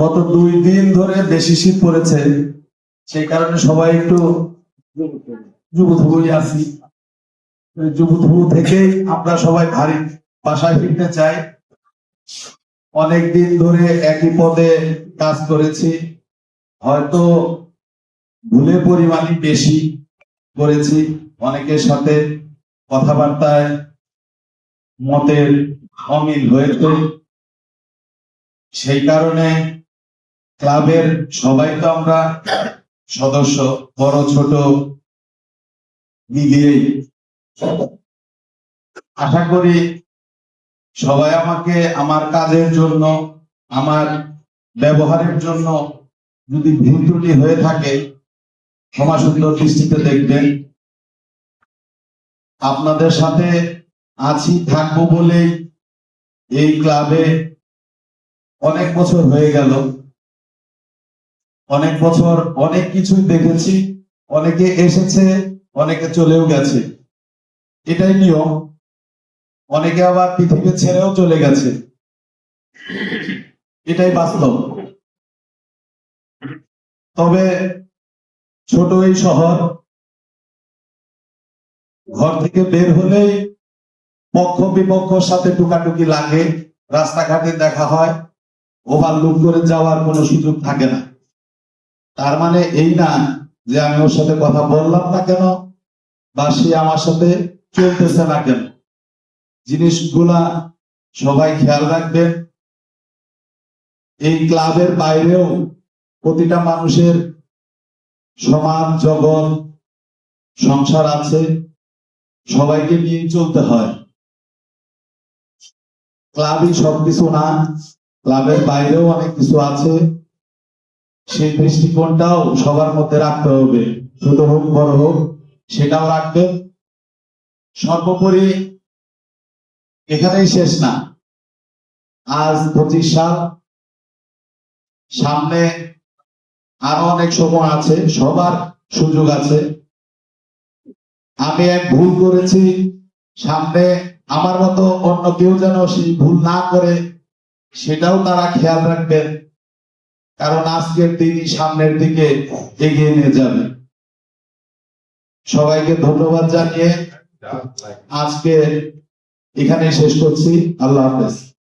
গত দুই দিন ধরে বেশি শীত পড়েছে, সেই কারণে সবাই একটু যুবধুবই আছি। থেকে আমরা সবাই ভারী বাসায় ফিরতে চাই। অনেক দিন ধরে একই পদে কাজ করেছি, হয়তো ভুলের পরিমাণই বেশি করেছি অনেকের সাথে কথাবার্তায় মতের অমিল হয়েছে। সেই কারণে ক্লাবের সবাই তো আমরা সদস্য, বড়, ছোট মিলিয়েই। আশা করি সবাই আমাকে আমার কাজের জন্য, আমার ব্যবহারের জন্য যদি ভুল ত্রুটি হয়ে থাকে, ক্ষমা সুন্দর দৃষ্টিতে দেখবেন। আপনাদের সাথে আছি, থাকব বলেই এই ক্লাবে অনেক বছর হয়ে গেল। অনেক বছর অনেক কিছুই দেখেছি। অনেকে এসেছে, অনেকে চলেও গেছে। এটাই নিয়ম। অনেকে আবার পৃথিবী ছেড়েও চলে গেছে। এটাই বাস্তব। তবে ছোট এই শহর, ঘর থেকে বের হলেই পক্ষ বিপক্ষর সাথে টুকাটুকি লাগে, রাস্তাঘাটে দেখা হয়। ওভারলুক করে যাওয়ার কোনো সুযোগ থাকে না। তার মানে এই না যে আমি ওর সাথে কথা বললাম না কেন, বা সে আমার সাথে চলতেছে না কেন? জিনিসগুলা সবাই খেয়াল রাখবেন। এই ক্লাবের বাইরেও প্রতিটা মানুষের সমাজ জগৎ, সংসার আছে, সবাইকে নিয়ে চলতে হয়। ক্লাবই সবকিছু না ক্লাবের বাইরেও অনেক কিছু আছে। সেই দৃষ্টিকোণটাও সবার মধ্যে রাখতে হবে। ছোট হোক, বড় হোক, সেটাও রাখবে। সর্বোপরি এখানেই শেষ না। আজ পঁচিশ সাল। সামনে আরও অনেক সময় আছে, সবার সুযোগ আছে। আমি এক ভুল করেছি। সামনে আমার মতো অন্য কেউ যেন সেই ভুল না করে সেটাও তারা খেয়াল রাখবেন। কারণ আজকের দিনই সামনের দিকে এগিয়ে নিয়ে যাবে। সবাইকে ধন্যবাদ জানিয়ে আজকে এখানে শেষ করছি। আল্লাহ হাফেজ।